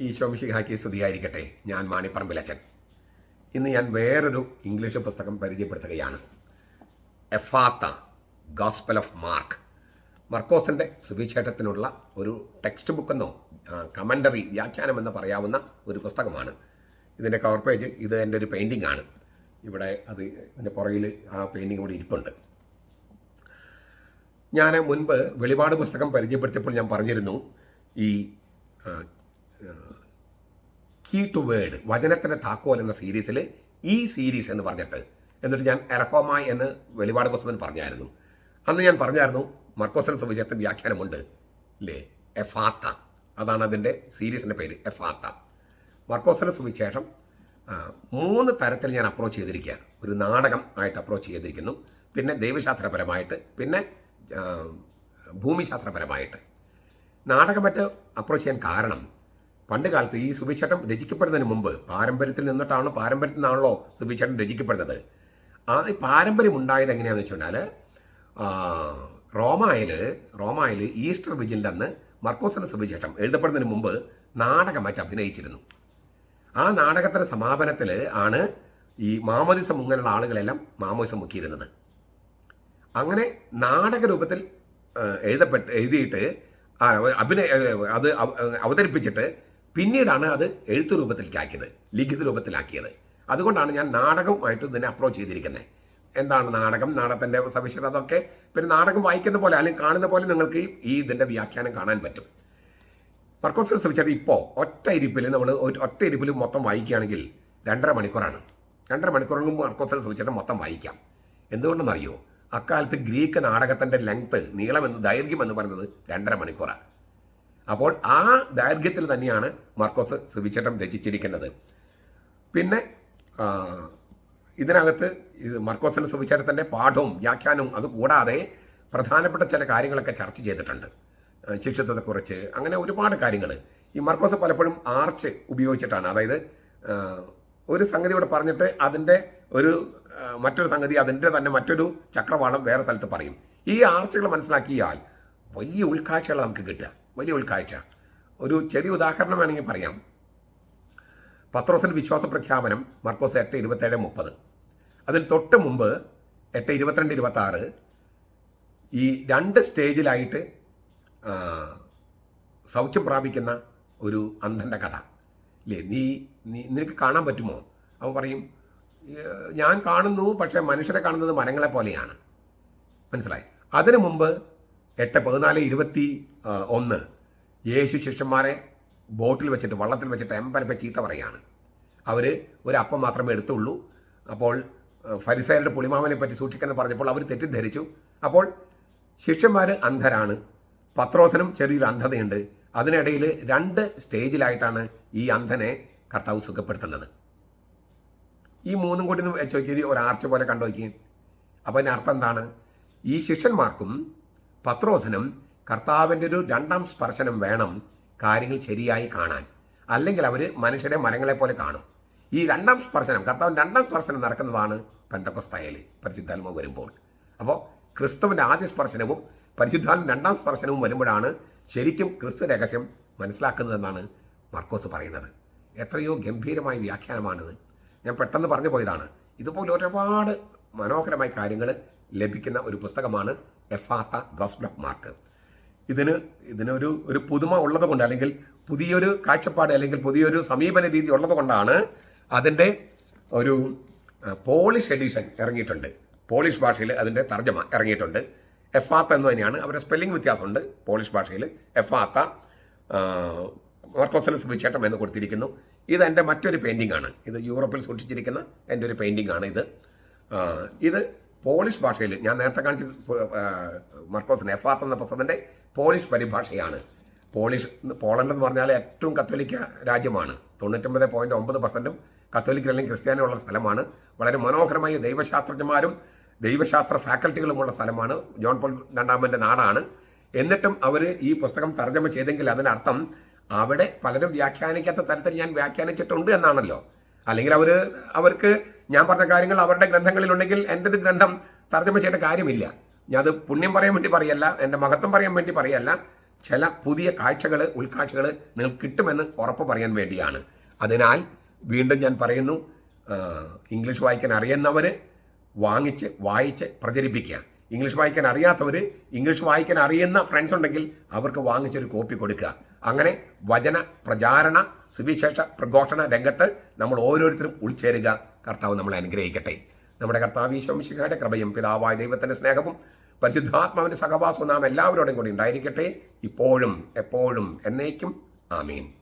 ഈശോമിഷിഹാക്കി സ്തുതിയായിരിക്കട്ടെ. ഞാൻ മാണിപ്പറമ്പിലച്ചൻ. ഇന്ന് ഞാൻ വേറൊരു ഇംഗ്ലീഷ് പുസ്തകം പരിചയപ്പെടുത്തുകയാണ്. Ephphatha gospel of Mark. മർക്കോസിന്റെ സുവിശേഷത്തിനുള്ള ഒരു ടെക്സ്റ്റ് ബുക്കെന്നോ കമന്ററി വ്യാഖ്യാനമെന്ന് പറയാവുന്ന ഒരു പുസ്തകമാണ്. ഇതിന്റെ കവർ പേജ് ഇത് എന്റെ ഒരു പെയിന്റിംഗ് ആണ്. ഇവിടെ അത് ഇതിന്റെ പുറകിൽ ആ പെയിന്റിംഗ് ഇവിടെ ഇരിപ്പുണ്ട്. ഞാൻ മുൻപ് വെളിപാട് പുസ്തകം പരിചയപ്പെടുത്തിയപ്പോൾ ഞാൻ പറഞ്ഞിരുന്നു ഈ കീ ടു വേർഡ് വചനത്തിന്റെ താക്കോൽ എന്ന സീരീസിൽ ഈ സീരീസ് എന്ന് പറഞ്ഞിട്ട് എന്നിട്ട് ഞാൻ എറഹോമ എന്ന് വെളിപാട് പുസ്തകത്തിൽ പറഞ്ഞായിരുന്നു. അന്ന് ഞാൻ പറഞ്ഞായിരുന്നു മർക്കോസിന് സുവിശേഷത്തിൽ വ്യാഖ്യാനമുണ്ട് ഇല്ലേ എഫാത്ത. അതാണ് അതിന്റെ സീരീസിന്റെ പേര് എഫാത്ത. മർക്കോസിന് സുവിശേഷം മൂന്ന് തരത്തിൽ ഞാൻ അപ്രോച്ച് ചെയ്തിരിക്കുകയാണ്. ഒരു നാടകം ആയിട്ട് അപ്രോച്ച് ചെയ്തിരിക്കുന്നു. പിന്നെ ദൈവശാസ്ത്രപരമായിട്ട് പിന്നെ ഭൂമിശാസ്ത്രപരമായിട്ട്. നാടകമായിട്ട് അപ്രോച്ച് ചെയ്യാൻ കാരണം പണ്ട് കാലത്ത് ഈ സുവിശേഷം രചിക്കപ്പെടുന്നതിന് മുമ്പ് പാരമ്പര്യത്തിൽ നിന്നിട്ടാണോ പാരമ്പര്യത്തിൽ നിന്നാണല്ലോ സുവിശേഷം രചിക്കപ്പെടുന്നത്? ആ പാരമ്പര്യം ഉണ്ടായത് എങ്ങനെയാണെന്ന് വെച്ചാൽ റോമായിൽ റോമായിൽ ഈസ്റ്റർ വിജിലിന്റെ അന്ന് മർക്കോസിന്റെ സുവിശേഷം എഴുതപ്പെടുന്നതിന് മുമ്പ് നാടകമായിട്ട് അഭിനയിച്ചിരുന്നു. ആ നാടകത്തിന്റെ സമാപനത്തിൽ ആണ് ഈ മാമോദിസം മുങ്ങനുള്ള ആളുകളെല്ലാം മാമോദിസം മുക്കിയിരുന്നത്. അങ്ങനെ നാടക രൂപത്തിൽ എഴുതപ്പെട്ട് എഴുതിയിട്ട് അഭിനയ അത് അവതരിപ്പിച്ചിട്ട് പിന്നീടാണ് അത് എഴുത്തു രൂപത്തിലേക്കാക്കിയത് ലിഖിത രൂപത്തിലാക്കിയത്. അതുകൊണ്ടാണ് ഞാൻ നാടകവുമായിട്ട് ഇതിനെ അപ്രോച്ച് ചെയ്തിരിക്കുന്നത്. എന്താണ് നാടകം നാടകത്തിന്റെ സവിശേഷത അതൊക്കെ? പിന്നെ നാടകം വായിക്കുന്ന പോലെ അല്ലെങ്കിൽ കാണുന്ന പോലെ നിങ്ങൾക്ക് ഈ- ഇതിന്റെ വ്യാഖ്യാനം കാണാൻ പറ്റും. മർക്കോസിനെ ശ്രമിച്ചാൽ ഇപ്പോൾ ഒറ്റ ഇരിപ്പിൽ നമ്മൾ ഒറ്റ ഇരിപ്പിൽ മൊത്തം വായിക്കുകയാണെങ്കിൽ രണ്ടര മണിക്കൂറാണ്. രണ്ടര മണിക്കൂറിന് മർക്കോസിനെ ശ്രമിച്ചിട്ട് മൊത്തം വായിക്കാം. എന്തുകൊണ്ടെന്നറിയോ? അക്കാലത്ത് ഗ്രീക്ക് നാടകത്തിന്റെ ലെങ്ത് എന്ന് ദൈർഘ്യം എന്ന് പറയുന്നത് രണ്ടര മണിക്കൂറാണ്. അപ്പോൾ ആ ദൈർഘ്യത്തിൽ തന്നെയാണ് മർക്കോസ് സുവിശേഷം രചിച്ചിരിക്കുന്നത്. പിന്നെ ഇതിനകത്ത് ഇത് മർക്കോസിന്റെ സുവിശേഷത്തിന്റെ പാഠവും വ്യാഖ്യാനവും അത് കൂടാതെ പ്രധാനപ്പെട്ട ചില കാര്യങ്ങളൊക്കെ ചർച്ച ചെയ്തിട്ടുണ്ട്. ശിക്ഷത്വത്തെക്കുറിച്ച് അങ്ങനെ ഒരുപാട് കാര്യങ്ങൾ ഈ മർക്കോസ് പലപ്പോഴും ആർച്ച് ഉപയോഗിച്ചിട്ടാണ്. അതായത് ഒരു സംഗതി ഇവിടെ പറഞ്ഞിട്ട് അതിന്റെ ഒരു മറ്റൊരു സംഗതി അതിന്റെ തന്നെ മറ്റൊരു ചക്രവാളം വേറെ സ്ഥലത്ത് പറയും. ഈ ആർച്ചുകൾ മനസ്സിലാക്കിയാൽ വലിയ ഉൾക്കാഴ്ചകൾ നമുക്ക് കിട്ടുക. വലിയ ഉൾക്കാഴ്ച. ഒരു ചെറിയ ഉദാഹരണം വേണമെങ്കിൽ പറയാം. പത്രോസിന്റെ വിശ്വാസ പ്രഖ്യാപനം മർക്കോസ് എട്ട് ഇരുപത്തേഴ് മുപ്പത്. അതിൽ തൊട്ട് മുമ്പ് എട്ട് ഇരുപത്തിരണ്ട് ഇരുപത്തി ആറ് ഈ രണ്ട് സ്റ്റേജിലായിട്ട് സൗഖ്യം പ്രാപിക്കുന്ന ഒരു അന്ധന്റെ കഥ. ഇല്ലേ? നീ നീ നിനക്ക് കാണാൻ പറ്റുമോ? അവൻ പറയും ഞാൻ കാണുന്നു പക്ഷേ മനുഷ്യരെ കാണുന്നത് മരങ്ങളെ പോലെയാണ്. മനസ്സിലായി? അതിനു മുമ്പ് എട്ട് പതിനാല് ഇരുപത്തി ഒന്ന്. യേശു ശിഷ്യന്മാരെ ബോട്ടിൽ വെച്ചിട്ട് വള്ളത്തിൽ വെച്ചിട്ട് എമ്പരപ്പ ചീത്ത പറയാണ്. അവർ ഒരു അപ്പം മാത്രമേ എടുത്തുള്ളൂ. അപ്പോൾ ഫരിസയരുടെ പുളിമാമനെ പറ്റി സൂക്ഷിക്കണം പറഞ്ഞപ്പോൾ അവർ തെറ്റിദ്ധരിച്ചു. അപ്പോൾ ശിഷ്യന്മാർ അന്ധരാണ്. പത്രോസനും ചെറിയൊരു അന്ധതയുണ്ട്. അതിനിടയിൽ രണ്ട് സ്റ്റേജിലായിട്ടാണ് ഈ അന്ധനെ കർത്താവ് സുഖപ്പെടുത്തുന്നത്. ഈ മൂന്നും കൂടി വെച്ച് നോക്കി ഒരു ആർച്ച് പോലെ കണ്ടു നോക്കി അപ്പോൾ അതിന്റെ അർത്ഥം എന്താണ്? ഈ ശിഷ്യന്മാർക്കും പത്രോസിനും കർത്താവിന്റെ ഒരു രണ്ടാം സ്പർശനം വേണം കാര്യങ്ങൾ ശരിയായി കാണാൻ. അല്ലെങ്കിൽ അവർ മനുഷ്യരെ മരങ്ങളെ പോലെ കാണും. ഈ രണ്ടാം സ്പർശനം കർത്താവ് രണ്ടാം സ്പർശനം നടക്കുന്നതാണ് പെന്തക്കൊസ്തയിൽ പരിശുദ്ധാത്മ വരുമ്പോൾ. അപ്പോൾ ക്രിസ്തുവിന്റെ ആദ്യ സ്പർശനവും പരിശുദ്ധാത്മ രണ്ടാം സ്പർശനവും വരുമ്പോഴാണ് ശരിക്കും ക്രിസ്തു രഹസ്യം മനസ്സിലാക്കുന്നതെന്നാണ് മർക്കോസ് പറയുന്നത്. എത്രയോ ഗംഭീരമായ വ്യാഖ്യാനമാണിത്. ഞാൻ പെട്ടെന്ന് പറഞ്ഞു പോയതാണ്. ഇതുപോലെ ഒരുപാട് മനോഹരമായ കാര്യങ്ങൾ ലഭിക്കുന്ന ഒരു പുസ്തകമാണ് എഫാത്ത ഗോസ്ബൽ ഓഫ് മാർക്ക്. ഇതിന് ഇതിനൊരു ഒരു പുതുമ ഉള്ളത് കൊണ്ട് അല്ലെങ്കിൽ പുതിയൊരു കാഴ്ചപ്പാട് അല്ലെങ്കിൽ പുതിയൊരു സമീപന രീതി ഉള്ളത് കൊണ്ടാണ് അതിന്റെ ഒരു പോളിഷ് എഡിഷൻ ഇറങ്ങിയിട്ടുണ്ട്. പോളിഷ് ഭാഷയിൽ അതിന്റെ തർജമ ഇറങ്ങിയിട്ടുണ്ട്. എഫാത്ത എന്ന് തന്നെയാണ് അവരുടെ സ്പെല്ലിംഗ് വ്യത്യാസമുണ്ട്. പോളിഷ് ഭാഷയിൽ എഫാത്ത മാർക്കോസലസ് വിച്ചേട്ടം എന്ന് കൊടുത്തിരിക്കുന്നു. ഇത് എന്റെ മറ്റൊരു പെയിന്റിംഗ് ആണ്. ഇത് യൂറോപ്പിൽ സൂക്ഷിച്ചിരിക്കുന്ന എന്റെ ഒരു പെയിന്റിംഗ് ആണ് ഇത്. ഇത് പോളിഷ് ഭാഷയിൽ ഞാൻ നേരത്തെ കാണിച്ച മർക്കോസിന് എഫാത്ത് എന്ന പ്രസിഡന്റ് പോളിഷ് പരിഭാഷയാണ്. പോളിഷ് പോളണ്ട് എന്ന് പറഞ്ഞാൽ ഏറ്റവും കത്തോലിക്ക രാജ്യമാണ്. തൊണ്ണൂറ്റൊമ്പത് പോയിന്റ് ഒമ്പത് പെർസെന്റും കത്തോലിക്കർ അല്ലെങ്കിൽ ക്രിസ്ത്യാനിയുള്ള സ്ഥലമാണ്. വളരെ മനോഹരമായ ദൈവശാസ്ത്രജ്ഞന്മാരും ദൈവശാസ്ത്ര ഫാക്കൽറ്റികളുമുള്ള സ്ഥലമാണ്. ജോൺ പോൾ രണ്ടാമന്റെ നാടാണ്. എന്നിട്ടും അവർ ഈ പുസ്തകം തർജമ ചെയ്തെങ്കിൽ അതിനർത്ഥം അവിടെ പലരും വ്യാഖ്യാനിക്കാത്ത തരത്തിൽ ഞാൻ വ്യാഖ്യാനിച്ചിട്ടുണ്ട് എന്നാണല്ലോ. അല്ലെങ്കിൽ അവർ അവർക്ക് ഞാൻ പറഞ്ഞ കാര്യങ്ങൾ അവരുടെ ഗ്രന്ഥങ്ങളിലുണ്ടെങ്കിൽ എന്റെ ഒരു ഗ്രന്ഥം തർജമ ചെയ്യേണ്ട കാര്യമില്ല. ഞാൻ അത് പുണ്യം പറയാൻ വേണ്ടി പറയല്ല എന്റെ മഹത്വം പറയാൻ വേണ്ടി പറയല്ല. ചില പുതിയ കാഴ്ചകൾ ഉൾക്കാഴ്ചകൾ നിങ്ങൾക്ക് കിട്ടുമെന്ന് ഉറപ്പ് പറയാൻ വേണ്ടിയാണ്. അതിനാൽ വീണ്ടും ഞാൻ പറയുന്നു ഇംഗ്ലീഷ് വായിക്കാൻ അറിയുന്നവർ വാങ്ങിച്ച് വായിച്ച് പ്രചരിപ്പിക്കുക. ഇംഗ്ലീഷ് വായിക്കാൻ അറിയാത്തവർ ഇംഗ്ലീഷ് വായിക്കാൻ അറിയുന്ന ഫ്രണ്ട്സ് ഉണ്ടെങ്കിൽ അവർക്ക് വാങ്ങിച്ചൊരു കോപ്പി കൊടുക്കുക. അങ്ങനെ വചന പ്രചാരണ സുവിശേഷ പ്രഘോഷണ രംഗത്ത് നമ്മൾ ഓരോരുത്തരും ഉൾച്ചേരുക. കർത്താവ് നമ്മളെ അനുഗ്രഹിക്കട്ടെ. നമ്മുടെ കർത്താവ് ഈശോമിശിഖയുടെ കൃപയും പിതാവായ ദൈവത്തിന്റെ സ്നേഹവും പരിശുദ്ധാത്മാവിന്റെ സഹവാസവും നാം എല്ലാവരോടും കൂടി ഉണ്ടായിരിക്കട്ടെ. ഇപ്പോഴും എപ്പോഴും എന്നേക്കും. ആമീൻ.